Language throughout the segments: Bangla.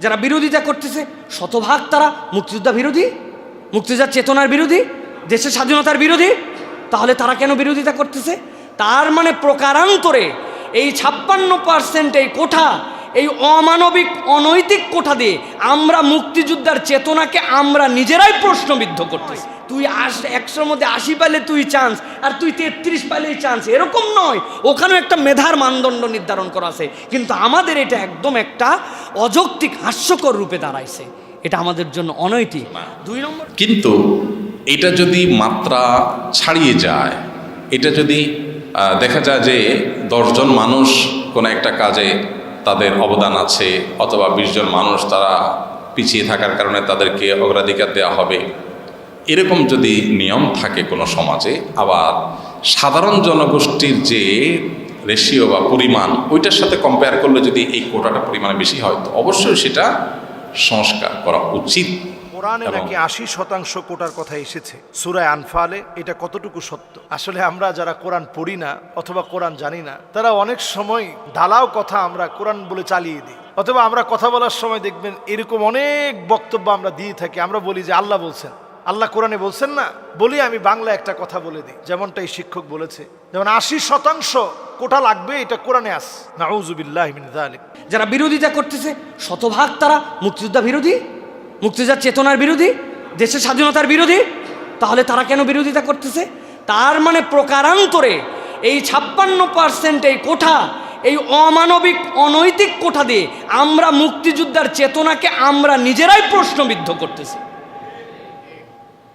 যারা বিরোধিতা করতেছে, শতভাগ তারা মুক্তিযোদ্ধা বিরোধী মুক্তিযোদ্ধার চেতনার বিরোধী, দেশের স্বাধীনতার বিরোধী, তাহলে তারা কেন বিরোধিতা করতেছে? তার মানে প্রকারান্তরে এই ছাপ্পান্ন পার্সেন্ট এই কোঠা এই অমানবিক, অনৈতিক কোঠা দিয়ে আমরা মুক্তিযোদ্ধার চেতনাকে আমরা নিজেরাই প্রশ্নবিদ্ধ করতেছি। তুই আস, একশোর মধ্যে আশি পাইলে তুই চান্স আর তুই তেত্রিশ পাইলেই চান্স এরকম নয়। ওখানেও একটা মেধার মানদণ্ড নির্ধারণ করা আছে। কিন্তু আমাদের এটা একদম একটা অযৌক্তিক, হাস্যকর রূপে দাঁড়াইছে। এটা আমাদের জন্য অনৈতিক। দুই নম্বর কিন্তু এটা যদি মাত্রা ছাড়িয়ে যায়, এটা যদি দেখা যায় যে দশজন মানুষ কোনো একটা কাজে তাদের অবদান আছে অথবা বিশজন মানুষ তারা পিছিয়ে থাকার কারণে তাদেরকে অগ্রাধিকার দেওয়া হবে। এরকম যদি নিয়ম থাকে কোনো সমাজে, আবার সাধারণ জনগোষ্ঠীর যে রেশিও বা পরিমাণ, ওইটার সাথে কম্পেয়ার করলে যদি এই কোটাটা পরিমাণে বেশি হয়, তো অবশ্যই সেটা সংস্কার করা উচিত। কোরআনে নাকি আশি শতাংশ কোটার কথা এসেছে। সুরায় আনফালে এটা কতটুকু সত্য? আসলে আমরা যারা কোরআন পড়ি না অথবা কোরআন জানি না তারা অনেক সময় দালাও কথা আমরা কোরআন বলে চালিয়ে দিই। অথবা আমরা কথা বলার সময় দেখবেন এরকম অনেক বক্তব্য আমরা দিয়ে থাকি আমরা বলি যে আল্লাহ বলছেন। আল্লাহ কোরআনে বলছেন না? বলি আমি বাংলা একটা কথা বলে দিই। যেমনটা এই শিক্ষক বলেছে যেমন আশি শতাংশ কোটা লাগবে এটা কোরআনে আস নাউজুবিল্লাহ মিন যালিক। যারা বিরোধিতা করতেছে শতভাগ তারা মুক্তিযোদ্ধা বিরোধী। মুক্তিযোদ্ধার চেতনার বিরোধী, দেশের স্বাধীনতার বিরোধী, তাহলে তারা কেন বিরোধিতা করতেছে? তার মানে প্রকারান্তরে এই ছাপ্পান্ন পার্সেন্ট এই কোঠা, এই অমানবিক, অনৈতিক কোঠা দিয়ে আমরা মুক্তিযোদ্ধার চেতনাকে আমরা নিজেরাই প্রশ্নবিদ্ধ করতেছি।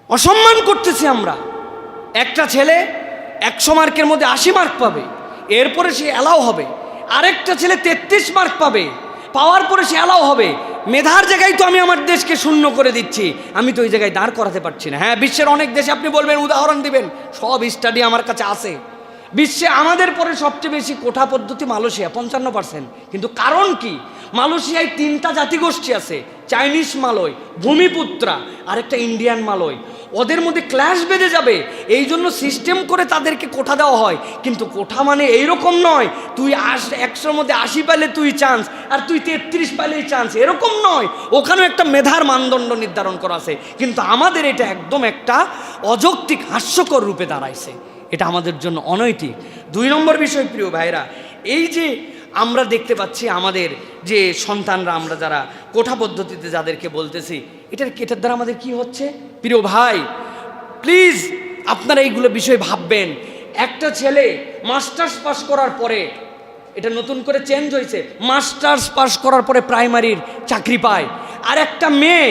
অসম্মান করতেছি আমরা। একটা ছেলে একশো মার্কের মধ্যে আশি মার্ক পাবে, এরপরে সে অ্যালাও হবে। আরেকটা ছেলে তেত্রিশ মার্ক পাবে পাওয়ার পরে সে অ্যালাও হবে। মেধার জায়গায় তো আমি আমার দেশকে শূন্য করে দিচ্ছি। আমি তো ওই জায়গায় দাঁড় করাতে পারছি না। হ্যাঁ বিশ্বের অনেক দেশে আপনি বলবেন, উদাহরণ দিবেন। সব স্টাডি আমার কাছে আছে। বিশ্বে আমাদের পরে সবচেয়ে বেশি কোঠা পদ্ধতি মালয়েশিয়া, পঞ্চান্ন পার্সেন্ট কিন্তু কারণ কি? মালয়েশিয়ায় তিনটা জাতিগোষ্ঠী আছে। চাইনিজ মালয়, ভূমিপুত্রা, আরেকটা ইন্ডিয়ান মালয়। ওদের মধ্যে ক্লাস বেঁধে যাবে। এই জন্য সিস্টেম করে তাদেরকে কোঠা দেওয়া হয়। কিন্তু কোঠা মানে এইরকম নয়, তুই আস একশোর মধ্যে আশি পাইলে তুই চান্স আর তুই তেত্রিশ পাইলেই চান্স এরকম নয়। ওখানেও একটা মেধার মানদণ্ড নির্ধারণ করা আছে। কিন্তু আমাদের এটা একদম একটা অযৌক্তিক, হাস্যকর রূপে দাঁড়াইছে। এটা আমাদের জন্য অনৈতিক। দুই নম্বর বিষয়, প্রিয় ভাইরা এই যে আমরা দেখতে পাচ্ছি আমাদের যে সন্তানরা, আমরা যারা কোঠা পদ্ধতিতে যাদেরকে বলতেছি এটার এটার দ্বারা আমাদের কি হচ্ছে? প্রিয় ভাই প্লিজ আপনারা এইগুলো বিষয়ে ভাববেন। একটা ছেলে মাস্টার্স পাস করার পরে, এটা নতুন করে চেঞ্জ হয়েছে, মাস্টার্স পাস করার পরে প্রাইমারির চাকরি পায়। আর একটা মেয়ে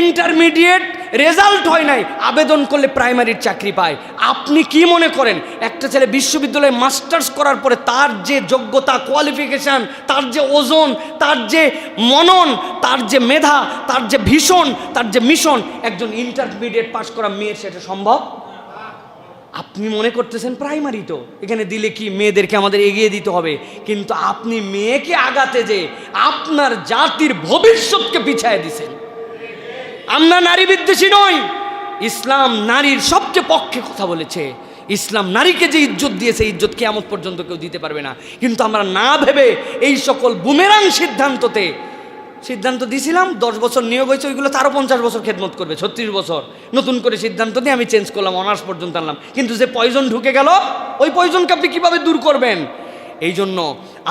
ইন্টারমিডিয়েট রেজাল্ট হয় নাই, আবেদন করলে প্রাইমারির চাকরি পায়। আপনি কি মনে করেন, একটা ছেলে বিশ্ববিদ্যালয়ে মাস্টার্স করার পরে তার যে যোগ্যতা কোয়ালিফিকেশান তার যে ওজন, তার যে মনন, তার যে মেধা, তার যে ভীষণ, তার যে মিশন, একজন ইন্টারমিডিয়েট পাস করা মেয়ের সেটা সম্ভব? আপনি মনে করতেছেন প্রাইমারি তো, এখানে দিলে কি মেয়েদেরকে আমাদের এগিয়ে দিতে হবে, কিন্তু আপনি মেয়েকে আগাতে যে আপনার জাতির ভবিষ্যৎকে পিছায় দিছেন। আমরা নারী বিদ্বেষী নই। ইসলাম নারীর সবচেয়ে পক্ষে কথা বলেছে। ইসলাম নারীকে যে ইজ্জত দিয়েছে ইজ্জত কেয়ামত পর্যন্ত কেউ দিতে পারবে না। কিন্তু আমরা না ভেবে এই সকল বুমেরাং সিদ্ধান্ততে, সিদ্ধান্ত দিয়েছিলাম, দশ বছর নিয়োগ হয়েছে, ওইগুলো তারও পঞ্চাশ বছর খেদমত করবে, ছত্রিশ বছর। নতুন করে সিদ্ধান্ত দিয়ে আমি চেঞ্জ করলাম অনার্স পর্যন্ত আনলাম। কিন্তু যে পয়জন ঢুকে গেল, ওই পয়জনকে আপনি কীভাবে দূর করবেন? এই জন্য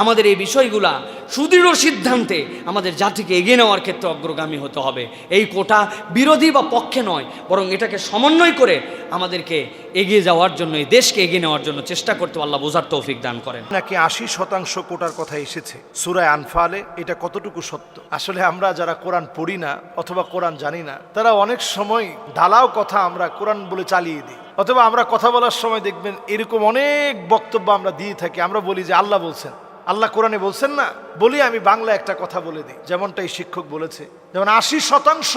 আমাদের এই বিষয়গুলা সুদৃঢ় সিদ্ধান্তে আমাদের জাতিকে এগিয়ে নেওয়ার ক্ষেত্রে অগ্রগামী হতে হবে। এই কোটা বিরোধী বা পক্ষে নয়, বরং এটাকে সমন্বয় করে আমাদেরকে এগিয়ে যাওয়ার জন্য, এই দেশকে এগিয়ে নেওয়ার জন্য চেষ্টা করতে আল্লাহ বোঝার তৌফিক দান করেন। নাকি আশি শতাংশ কোটার কথা এসেছে? সুরায় আনফালে এটা কতটুকু সত্য? আসলে আমরা যারা কোরআন পড়ি না অথবা কোরআন জানি না, তারা অনেক সময় ঢালাও কথা আমরা কোরআন বলে চালিয়ে দিই। অথবা আমরা কথা বলার সময় দেখবেন এরকম অনেক বক্তব্য আমরা দিয়ে থাকি, আমরা বলি যে আল্লাহ বলছেন। আল্লাহ কোরআনে বলছেন না, বলি আমি বাংলা একটা কথা বলে দিই, যেমনটা এই শিক্ষক বলেছে। যেমন আশি শতাংশ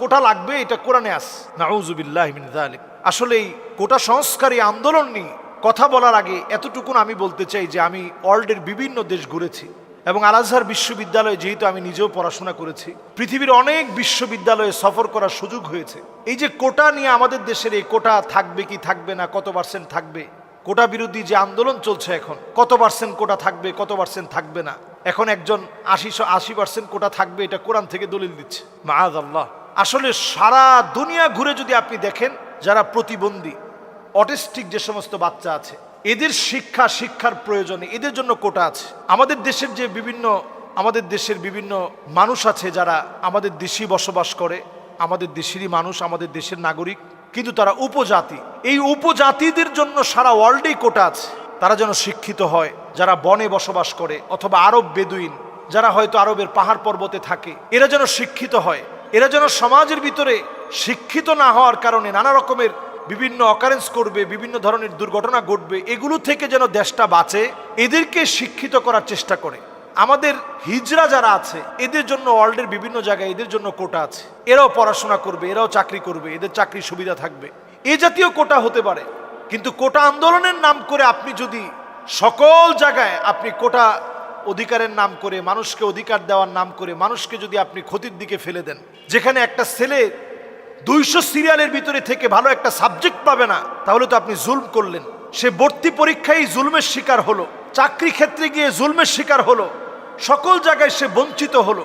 কোটা লাগবে, এটা কোরআনে আস। নাউজুবিল্লাহ যালিক। আসলে এই কোটা সংস্কারী আন্দোলন নিয়ে কথা বলার আগে এতটুকুন আমি বলতে চাই যে আমি ওয়ার্ল্ডের বিভিন্ন দেশ ঘুরেছি। এবং আল আজহার বিশ্ববিদ্যালয়ে, যেহেতু আমি নিজেও পড়াশোনা করেছি, পৃথিবীর অনেক বিশ্ববিদ্যালয়ে সফর করার সুযোগ হয়েছে। এই যে কোটা নিয়ে আমাদের দেশের এই কোটা থাকবে কি থাকবে না, কত পার্সেন্ট থাকবে? কোটা বিরোধী যে আন্দোলন চলছে এখন, কত পার্সেন্ট কোটা থাকবে, কত পার্সেন্ট থাকবে না? এখন একজন আশি আশি পার্সেন্ট কোটা থাকবে, এটা কোরআন থেকে দলিল দিচ্ছে। মাহাদ আল্লাহ আসলে সারা দুনিয়া ঘুরে যদি আপনি দেখেন, যারা প্রতিবন্ধী, অটিস্টিক যে সমস্ত বাচ্চা আছে এদের শিক্ষা, শিক্ষার প্রয়োজনে, এদের জন্য কোটা আছে। আমাদের দেশের যে বিভিন্ন, আমাদের দেশের বিভিন্ন মানুষ আছে যারা আমাদের দেশেই বসবাস করে, আমাদের দেশেরই মানুষ, আমাদের দেশের নাগরিক, কিন্তু তারা উপজাতি। এই উপজাতিদের জন্য সারা ওয়ার্ল্ডেই কোটা আছে। তারা যেন শিক্ষিত হয়, যারা বনে বসবাস করে, অথবা আরব বেদুইন, যারা হয়তো আরবের পাহাড় পর্বতে থাকে, এরা যেন শিক্ষিত হয়। এরা যেন সমাজের ভিতরে শিক্ষিত না হওয়ার কারণে নানা রকমের বিভিন্ন অকারেন্স করবে, বিভিন্ন ধরনের দুর্ঘটনা ঘটবে, এগুলো থেকে যেন দেশটা বাঁচে, এদেরকে শিক্ষিত করার চেষ্টা করে। আমাদের হিজরা যারা আছে, এদের জন্য ওয়ার্ল্ডের বিভিন্ন জায়গায় এদের জন্য কোটা আছে। এরাও পড়াশোনা করবে, এরাও চাকরি করবে, এদের চাকরির সুবিধা থাকবে। এ জাতীয় কোটা হতে পারে, কিন্তু কোটা আন্দোলনের নাম করে আপনি যদি সকল জায়গায় আপনি কোটা অধিকারের নাম করে, মানুষকে অধিকার দেওয়ার নাম করে, মানুষকে যদি আপনি ক্ষতির দিকে ফেলে দেন, যেখানে একটা ছেলে দুইশো সিরিয়ালের ভিতরে থেকে ভালো একটা সাবজেক্ট পাবে না, তাহলে তো আপনি জুলম করলেন। সে ভর্তি পরীক্ষায় জুলমের শিকার হলো, চাকরি ক্ষেত্রে গিয়ে জুলমের শিকার হলো, সকল জায়গায় সে বঞ্চিত হলো।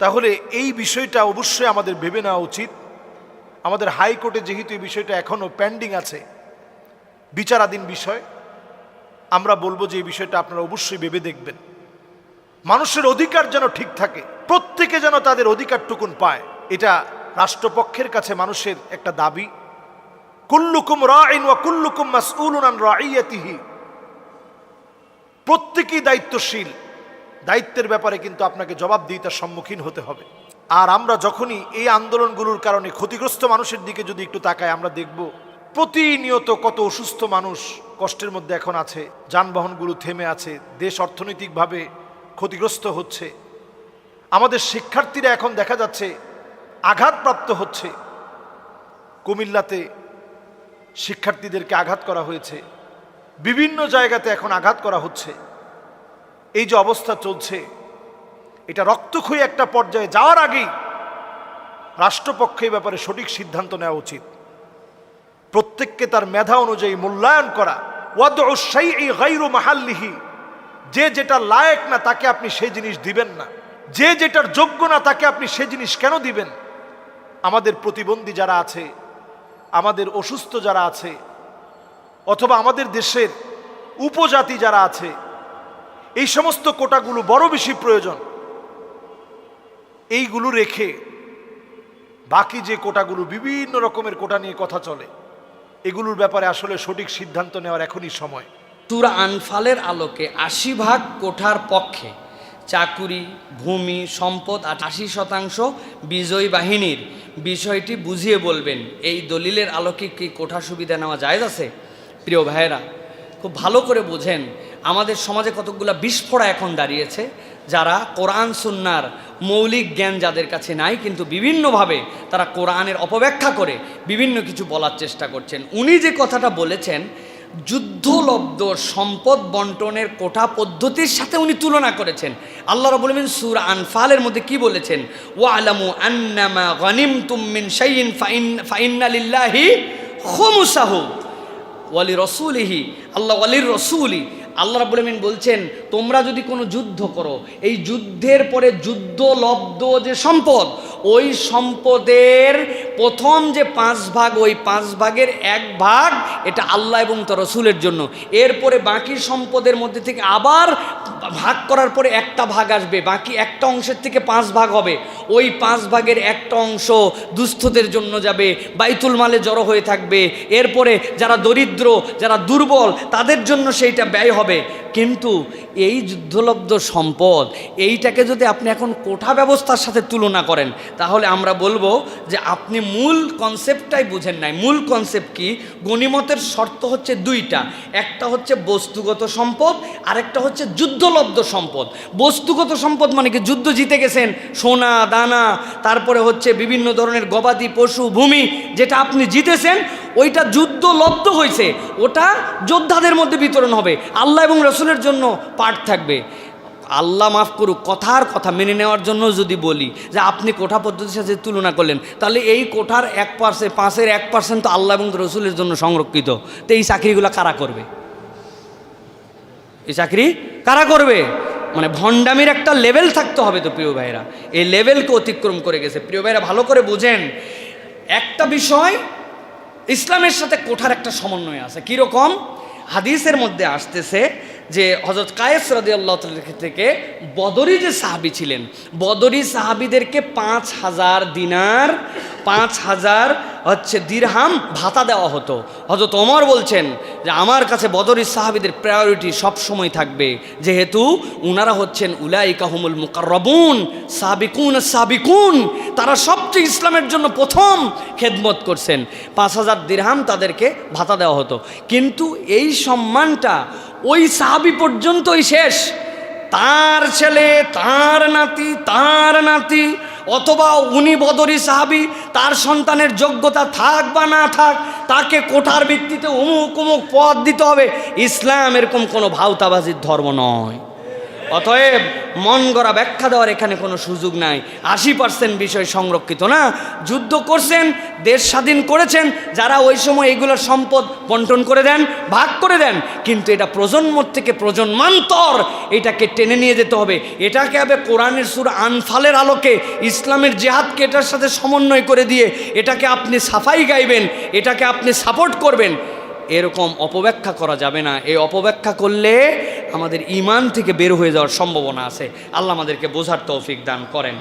তাহলে এই বিষয়টা অবশ্যই আমাদের ভেবে নেওয়া উচিত। আমাদের হাইকোর্টে যেহেতু এই বিষয়টা এখনও পেন্ডিং আছে, বিচারাধীন বিষয়, আমরা বলব যে এই বিষয়টা আপনারা অবশ্যই ভেবে দেখবেন। মানুষের অধিকার যেন ঠিক থাকে, প্রত্যেকে যেন তাদের অধিকারটুকুন পায়। এটা রাষ্ট্রপক্ষের কাছে মানুষের একটা দাবি। কুল্লুকুম রাইন ওয়া কুল্লুকুম মাসউলুন আন রাইয়াতিহি। প্রত্যেকেই দায়িত্বশীল। দায়িত্বের ব্যাপারে কিন্তু আপনাকে জবাব জবাবদিহিতার সম্মুখীন হতে হবে। আর আমরা যখনই এই আন্দোলনগুলোর কারণে ক্ষতিগ্রস্ত মানুষের দিকে যদি একটু তাকাই, আমরা দেখব প্রতিনিয়ত কত অসুস্থ মানুষ কষ্টের মধ্যে এখন আছে, যানবাহনগুলো থেমে আছে, দেশ অর্থনৈতিকভাবে ক্ষতিগ্রস্ত হচ্ছে। আমাদের শিক্ষার্থীরা এখন দেখা যাচ্ছে আঘাতপ্রাপ্ত হচ্ছে। কুমিল্লাতে শিক্ষার্থীদেরকে আঘাত করা হয়েছে। বিভিন্ন জায়গাতে এখন আঘাত করা হচ্ছে। এই যে অবস্থা চলছে, এটা রক্তক্ষয়ী একটা পর্যায়ে যাওয়ার আগেই রাষ্ট্রপক্ষে ব্যাপারে সঠিক সিদ্ধান্ত নেওয়া উচিত। প্রত্যেককে তার মেধা অনুযায়ী মূল্যায়ন করা। ওয়াদ গাইরু মাহাল্লিহি। যে যেটা লায়ক না, তাকে আপনি সেই জিনিস দিবেন না। যে যেটার যোগ্য না, তাকে আপনি সে জিনিস কেন দিবেন? আমাদের প্রতিবন্ধী যারা আছে, আমাদের অসুস্থ যারা আছে, অথবা আমাদের দেশের উপজাতি যারা আছে, এই সমস্ত কোটাগুলো বড় বেশি প্রয়োজন। এইগুলো রেখে বাকি যে কোটাগুলো বিভিন্ন রকমের কোটা নিয়ে কথা চলে, এগুলোর ব্যাপারে আসলে সঠিক সিদ্ধান্ত নেওয়ার এখনই সময়। তুরা আনফালের আলোকে আশি ভাগ কোঠার পক্ষে চাকুরি, ভূমি, সম্পদ আশি শতাংশ বিজয়ী বাহিনীর বিষয়টি বুঝিয়ে বলবেন, এই দলিলের আলোকে কি কোঠা সুবিধা নেওয়া যায় আছে? প্রিয় ভাইয়েরা, খুব ভালো করে বোঝেন, আমাদের সমাজে কতকগুলো বিস্ফোরা এখন দাঁড়িয়েছে, যারা কোরআন, সুন্নার মৌলিক জ্ঞান যাদের কাছে নাই, কিন্তু বিভিন্নভাবে তারা কোরআনের অপব্যাখ্যা করে বিভিন্ন কিছু বলার চেষ্টা করছেন। উনি যে কথাটা বলেছেন যুদ্ধলব্ধ সম্পদ বন্টনের কোঠা পদ্ধতির সাথে উনি তুলনা করেছেন। আল্লাহ রবুল আলমিন সুর আনফালের মধ্যে কি বলেছেন? ও আলামু আন্নামা গনিম তুমিন শাইন ফাইন ফাইনালিল্লাহি খুমুসাহু ওয়ালি রসুলিহি আল্লাহ ওয়ালির রসুলি আল্লাহ রাবুল আমিন বলছেন, তোমরা যদি কোনো যুদ্ধ করো, এই যুদ্ধের পরে যুদ্ধলব্ধ যে সম্পদ, ওই সম্পদের প্রথম যে পাঁচ ভাগ, ওই পাঁচ ভাগের এক ভাগ এটা আল্লাহ এবং তার রসুলের জন্য। এরপরে বাকি সম্পদের মধ্যে থেকে আবার ভাগ করার পরে একটা ভাগ আসবে, বাকি একটা অংশের থেকে পাঁচ ভাগ হবে। ওই পাঁচ ভাগের একটা অংশ দুস্থদের জন্য যাবে, বাইতুল মালে জড়ো হয়ে থাকবে। এরপরে যারা দরিদ্র, যারা দুর্বল, তাদের জন্য সেইটা ব্যয় হবে। কিন্তু এই যুদ্ধলব্ধ সম্পদ, এইটাকে যদি আপনি এখন কোঠা ব্যবস্থার সাথে তুলনা করেন, তাহলে আমরা বলব যে আপনি মূল কনসেপ্টটাই বুঝেন নাই। মূল কনসেপ্ট কি? গণিমতের শর্ত হচ্ছে দুইটা। একটা হচ্ছে বস্তুগত সম্পদ, আরেকটা হচ্ছে যুদ্ধলব্ধ সম্পদ। বস্তুগত সম্পদ মানে কি? যুদ্ধ জিতে গেছেন, সোনা, দানা, তারপরে হচ্ছে বিভিন্ন ধরনের গবাদি পশু, ভূমি, যেটা আপনি জিতেছেন, ওইটা যুদ্ধ লব্ধ হয়েছে ওটা যোদ্ধাদের মধ্যে বিতরণ হবে। আল্লাহ এবং রসুলের জন্য পাঠ থাকবে। আল্লাহ মাফ করুক, কথার কথা মেনে নেওয়ার জন্য যদি বলি যে আপনি কোঠা পদ্ধতির সাথে তুলনা করলেন, তাহলে এই কোঠার এক পার্সেন্ট পাঁচের এক পার্সেন্ট তো আল্লাহ এবং রসুলের জন্য সংরক্ষিত। তো এই চাকরিগুলো কারা করবে? এই চাকরি কারা করবে? মানে ভণ্ডামির একটা লেভেল থাকতে হবে তো প্রিয় ভাইরা এই লেভেলকে অতিক্রম করে গেছে। প্রিয় ভাইরা ভালো করে বুঝেন, একটা বিষয়, ইসলামের সাথে কোঠার একটা সমন্বয় আছে। কীরকম? হাদিসের মধ্যে আসতেছে যে হজরত কায়েস রাদি আল্লাহ থেকে বদরি যে সাহাবি ছিলেন, বদরি সাহাবিদেরকে পাঁচ হাজার দিনার, পাঁচ হাজার হচ্ছে দিরহাম ভাতা দেওয়া হতো। হজরত ওমর বলছেন যে, আমার কাছে বদরি সাহাবিদের প্রায়োরিটি সবসময় থাকবে, যেহেতু উনারা হচ্ছেন উলাই কাহুমুল মুকাররবুন, সাবিকুন সাবিকুন, তারা সবচেয়ে ইসলামের জন্য প্রথম খেদমত করছেন। পাঁচ হাজার দিরহাম তাদেরকে ভাতা দেওয়া হতো। কিন্তু এই সম্মানটা ওই সাহাবি পর্যন্তই শেষ। তার ছেলে, তার নাতি তার নাতি, অথবা উনি বদরি সাহাবি, তার সন্তানের যোগ্যতা থাক বা না থাক, তাকে কোঠার ভিত্তিতে অমুক অমুক পথ দিতে হবে। ইসলাম এরকম কোনো ভাওতাবাজির ধর্ম নয়। অতএব মন গড়া ব্যাখ্যা দেওয়ার এখানে কোনো সুযোগ নাই। আশি পার্সেন্ট বিষয় সংরক্ষিত না। যুদ্ধ করছেন, দেশ স্বাধীন করেছেন, যারা ওই সময় এগুলোর সম্পদ বন্টন করে দেন, ভাগ করে দেন, কিন্তু এটা প্রজন্ম থেকে প্রজন্মান্তর এটাকে টেনে নিয়ে যেতে হবে। এটাকে হবে কোরআনের সুর আনফালের আলোকে ইসলামের জেহাদকে এটার সাথে সমন্বয় করে দিয়ে এটাকে আপনি সাফাই গাইবেন, এটাকে আপনি সাপোর্ট করবেন, এরকম অপব্যাখ্যা করা যাবে না। এই অপব্যাখ্যা করলে আমাদের ইমান থেকে বের হয়ে যাওয়ার সম্ভাবনা আছে। আল্লাহ আমাদেরকে বোঝার তৌফিক দান করেন।